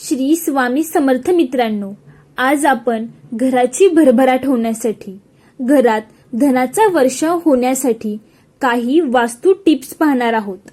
श्री स्वामी समर्थ मित्रांनो आज आपण घराची भरभराट होण्यासाठी घरात धनाचा वर्षाव होण्यासाठी काही वास्तू टिप्स पाहणार आहोत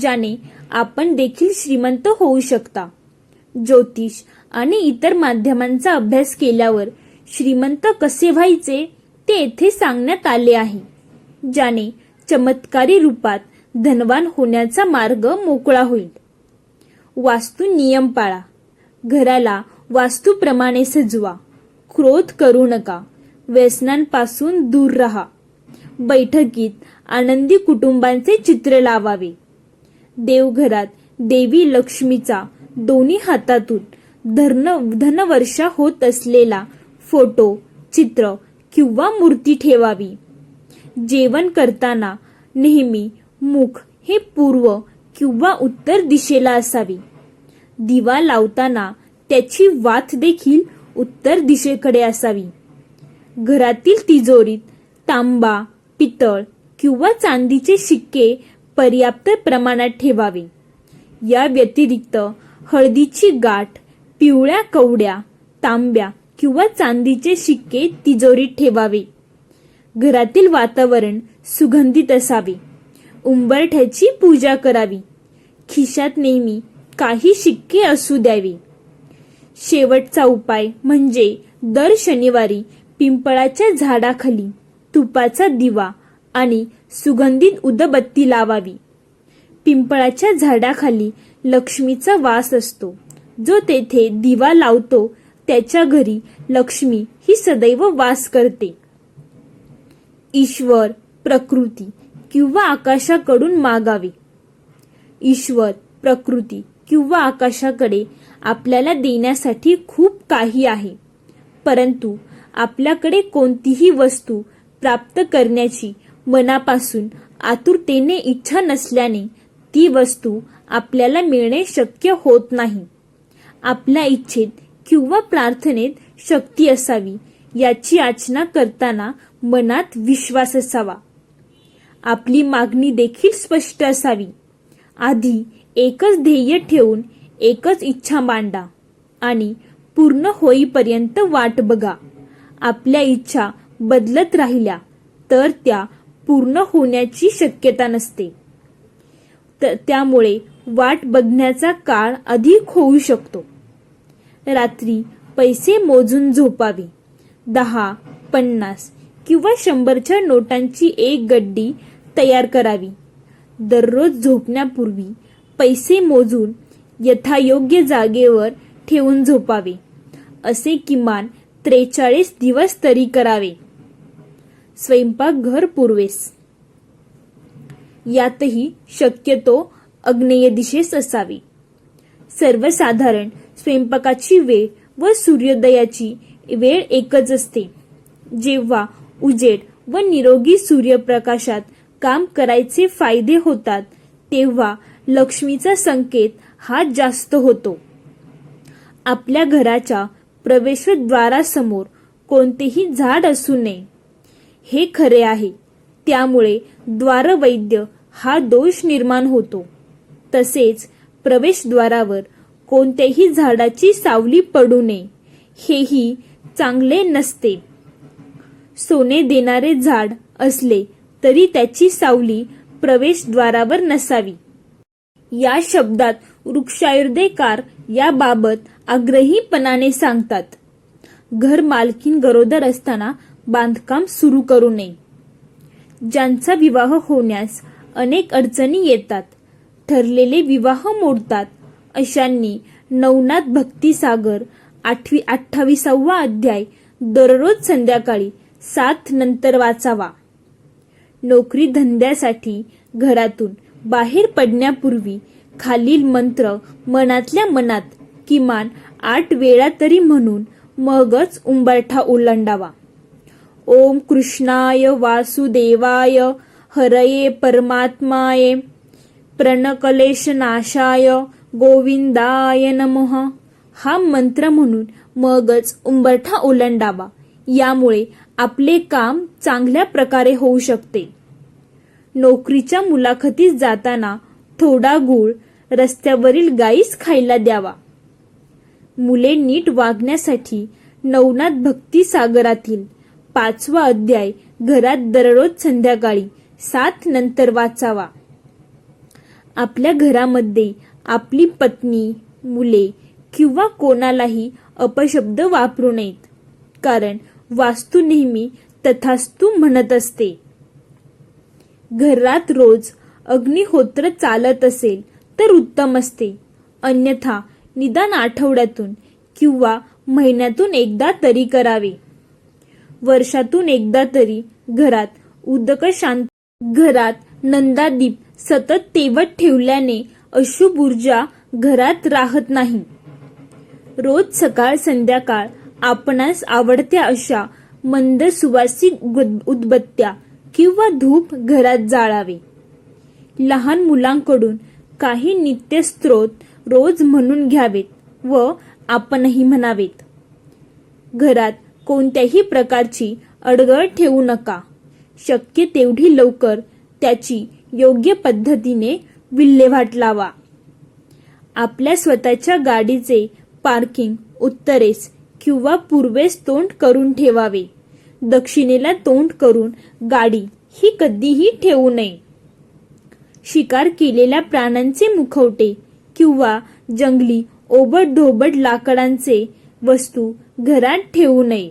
ज्याने आपण देखील श्रीमंत होऊ शकता. ज्योतिष आणि इतर माध्यमांचा अभ्यास केल्यावर श्रीमंत कसे व्हायचे ते येथे सांगण्यात आले आहे ज्याने चमत्कारी रूपात धनवान होण्याचा मार्ग मोकळा होईल. वास्तू नियम पाळा घराला वास्तूप्रमाणे सजवा. क्रोध करू नका. व्यसनांपासून दूर राहा. बैठकीत आनंदी कुटुंबांचे चित्र लावावे. देवघरात देवी लक्ष्मीचा दोन्ही हातातून धन धनवर्षा होत असलेला फोटो चित्र किंवा मूर्ती ठेवावी. जेवण करताना नेहमी मुख हे पूर्व किंवा उत्तर दिशेला असावे. दिवा लावताना त्याची वात देखील उत्तर दिशेकडे असावी. घरातील तिजोरीत तांबा पितळ किंवा चांदीचे शिक्के पर्याप्त प्रमाणात ठेवावे. या व्यतिरिक्त हळदीची गाठ पिवळ्या कवड्या तांब्या किंवा चांदीचे शिक्के तिजोरीत ठेवावे. घरातील वातावरण सुगंधित असावे. उंबरठ्याची पूजा करावी. खिशात नेहमी काही शिक्के असू द्यावे. शेवटचा उपाय म्हणजे दर शनिवारी पिंपळाच्या झाडाखाली तुपाचा दिवा आणि सुगंधित उदबत्ती लावावी. पिंपळाच्या झाडाखाली लक्ष्मीचा वास असतो. जो तेथे दिवा लावतो त्याच्या घरी लक्ष्मी ही सदैव वास करते. ईश्वर प्रकृती किंवा आकाशाकडून मागावे. ईश्वर प्रकृती किंवा आकाशाकडे आपल्याला देण्यासाठी खूप काही आहे. परंतु आपल्याकडे कोणतीही वस्तू प्राप्त करण्याची मनापासून आतुरतेने इच्छा नसल्याने ती वस्तू आपल्याला मिळणे शक्य होत नाही. आपल्या इच्छेत किंवा प्रार्थनेत शक्ती असावी याची याचना करताना मनात विश्वास असावा. आपली मागणी देखील स्पष्ट असावी. आधी एकच ध्येय ठेवून एकच इच्छा मांडा आणि पूर्ण होईपर्यंत वाट बघा. आपल्या इच्छा बदलत राहिल्या तर त्या पूर्ण होण्याची शक्यता नसते. त्यामुळे वाट बघण्याचा काळ अधिक होऊ शकतो. रात्री पैसे मोजून झोपावे. दहा पन्नास किंवा शंभरच्या नोटांची एक गड्डी तयार करावी. दररोज झोपण्यापूर्वी पैसे मोजून यथायोग्य जागेवर ठेवून झोपावे. असे किमान त्रेचाळीस दिवस तरी करावे. स्वयंपाकघर पूर्वेस. यातही शक्यतो अग्नेय दिशेस असावे. सर्वसाधारण स्वयंपाकाची वेळ व सूर्योदयाची वेळ एकच असते. जेव्हा उजेड व निरोगी सूर्यप्रकाशात काम करायचे फायदे होतात तेव्हा लक्ष्मीचा संकेत हा जास्त होतो. आपल्या घराच्या प्रवेशद्वारासमोर कोणतेही झाड असू नये. हे खरे आहे. त्यामुळे द्वारवैद्य हा दोष निर्माण होतो. तसेच प्रवेशद्वारावर कोणत्याही झाडाची सावली पडू नये. हेही चांगले नसते. सोने देणारे झाड असले तरी त्याची सावली प्रवेशद्वारावर नसावी. या शब्दात वृक्षायुर्देकार याबाबत आग्रहीपणाने सांगतात. घर मालकीन गरोदर असताना बांधकाम सुरू करू नये. ज्यांचा विवाह होण्यास अनेक अडचणी येतात ठरलेले विवाह मोडतात अशांनी नवनाथ भक्तिसागर आठवी अठ्ठावीसावा अध्याय दररोज संध्याकाळी सात नंतर वाचावा. नोकरी धंद्यासाठी घरातून बाहेर पडण्यापूर्वी खालील मंत्र मनातल्या मनात किमान आठ वेळा तरी म्हणून मगच उंबरठा ओलांडावा. ओम कृष्णाय वासुदेवाय हरये परमात्माय. प्रणकलेशनाशाय गोविंदाय नमः. हा मंत्र म्हणून मगच उंबरठा ओलांडावा. यामुळे आपले काम चांगल्या प्रकारे होऊ शकते. नोकरीच्या मुलाखतीस जाताना थोडा गूळ रस्त्यावरील गाईस खायला द्यावा. मुले नीट वागण्यासाठी नवनाथ भक्ती सागरातील पाचवा अध्याय घरात दररोज संध्याकाळी सात नंतर वाचावा. आपल्या घरामध्ये आपली पत्नी मुले किंवा कोणालाही अपशब्द वापरू नयेत. कारण वास्तू नेहमी तथास्तू म्हणत असते. घरात रोज अग्निहोत्र चालत असेल तर उत्तम असते. अन्यथा निदान आठवड्यातून किंवा महिन्यातून एकदा तरी करावे. वर्षातून एकदा तरी घरात उदक शांत घरात नंदादीप सतत तेवत ठेवल्याने अशुभ ऊर्जा घरात राहत नाही. रोज सकाळ संध्याकाळ आपणास आवडत्या अशा मंद सुवासिक उद- उदबत्त्या किंवा धूप घरात जाळावे. लहान मुलांकडून काही नित्यस्त्रोत रोज म्हणून घ्यावेत व आपणही म्हणावेत. घरात कोणत्याही प्रकारची अडगळ ठेवू नका. शक्य तेवढी लवकर त्याची योग्य पद्धतीने विल्हेवाट लावा. आपल्या स्वतःच्या गाडीचे पार्किंग उत्तरेस किंवा पूर्वेस तोंड करून ठेवावे. दक्षिणेला तोंड करून गाडी ही कधीही ठेवू नये. शिकार केलेल्या प्राण्यांचे मुखवटे किंवा जंगली ओबड लाकडांचे वस्तू घरात ठेवू नये.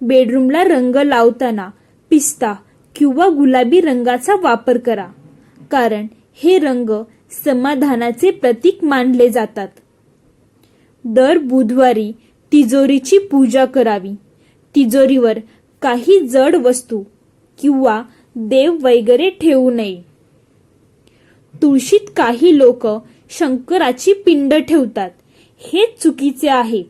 बेडरूमला रंग लावताना पिस्ता किंवा गुलाबी रंगाचा वापर करा कारण हे रंग समाधानाचे प्रतीक मानले जातात. दर बुधवारी तिजोरीची पूजा करावी. तिजोरीवर काही जड वस्तू किंवा देव वगैरे ठेवू नये. तुळशीत काही लोक शंकराची पिंड ठेवतात. हे चुकीचे आहे.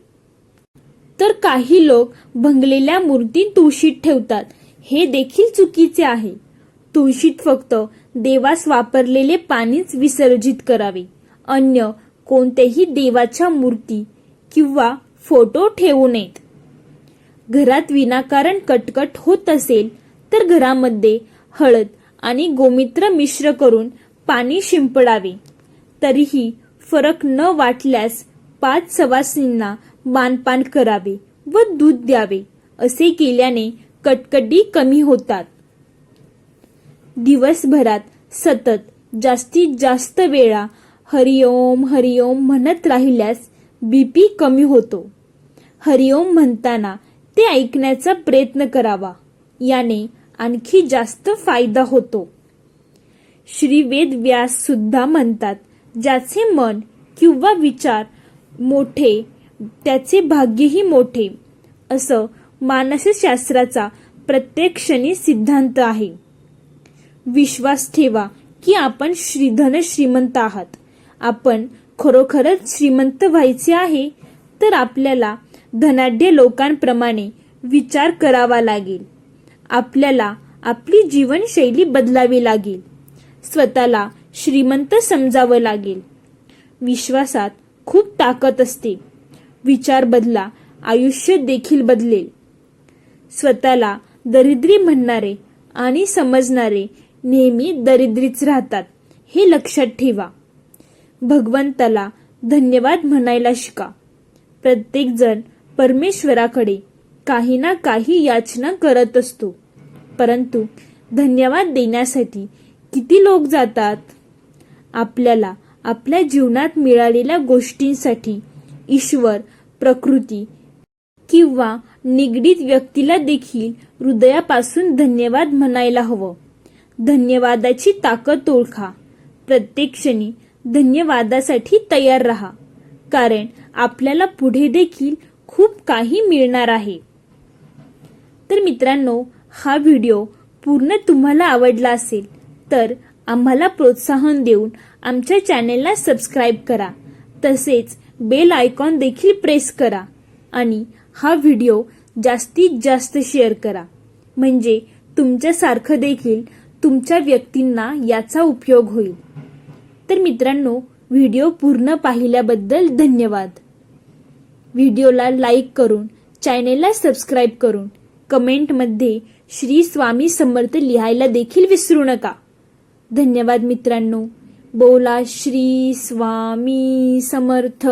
तर काही लोक भंगलेल्या मूर्ती तुळशीत ठेवतात. हे देखील चुकीचे आहे. तुळशीत फक्त देवास वापरलेले पाणीच विसर्जित करावे. अन्य कोणत्याही देवाच्या मूर्ती किंवा फोटो ठेवू नयेत. घरात विनाकारण कटकट होत असेल तर घरामध्ये हळद आणि गोमित्र मिश्र करून पाणी शिंपडावे. तरीही फरक न वाटल्यास पाच सवासींना मानपान करावे व दूध द्यावे असे केल्याने कटकटी कमी होतात. दिवसभरात सतत जास्तीत जास्त वेळा हरिओम हरिओम म्हणत राहिल्यास बीपी कमी होतो. हरिओम म्हणताना ते ऐकण्याचा प्रयत्न करावा. याने आणखी जास्त फायदा होतो. श्री वेद व्यास सुद्धा म्हणतात ज्याचे मन किंवा विचार मोठे त्याचे भाग्यही मोठे असं मानसशास्त्राचा प्रत्येक क्षणी सिद्धांत आहे. विश्वास ठेवा की आपण श्रीधन श्रीमंत आहात. आपण खरोखरच श्रीमंत व्हायचे आहे तर आपल्याला धनाढ्य लोकांप्रमाणे विचार करावा लागेल. आपल्याला आपली जीवनशैली बदलावी लागेल. स्वतःला श्रीमंत समजावं लागेल. विश्वासात खूप ताकद असते. विचार बदला आयुष्य देखील बदलेल. स्वतःला दरिद्री म्हणणारे आणि समजणारे नेहमी दरिद्रीच राहतात हे लक्षात ठेवा. भगवंताला धन्यवाद म्हणायला शिका. प्रत्येकजण परमेश्वराकडे काही ना काही याचना करत असतो. परंतु धन्यवाद देण्यासाठी किती लोक जातात? आपल्याला आपल्या जीवनात मिळालेल्या गोष्टींसाठी ईश्वर प्रकृती किंवा निगडीत व्यक्तीला देखील हृदयापासून धन्यवाद म्हणायला हवं. धन्यवादाची ताकद ओळखा. प्रत्येक क्षणी धन्यवादासाठी तयार राहा. कारण आपल्याला पुढे देखील खूप काही मिळणार आहे. तर मित्रांनो हा व्हिडिओ पूर्ण तुम्हाला आवडला असेल तर आम्हाला प्रोत्साहन देऊन आमच्या चॅनेलला सबस्क्राईब करा. तसेच बेल आयकॉन देखील प्रेस करा आणि हा व्हिडिओ जास्तीत जास्त शेअर करा. म्हणजे तुमच्यासारखं देखील तुमच्या व्यक्तींना याचा उपयोग होईल. तर मित्रांनो व्हिडिओ पूर्ण पाहिल्याबद्दल धन्यवाद. व्हिडिओला लाईक करून चॅनेलला सबस्क्राईब करून कमेंटमध्ये श्री स्वामी समर्थ लिहायला देखील विसरू नका. धन्यवाद मित्रांनो. बोला श्री स्वामी समर्थ.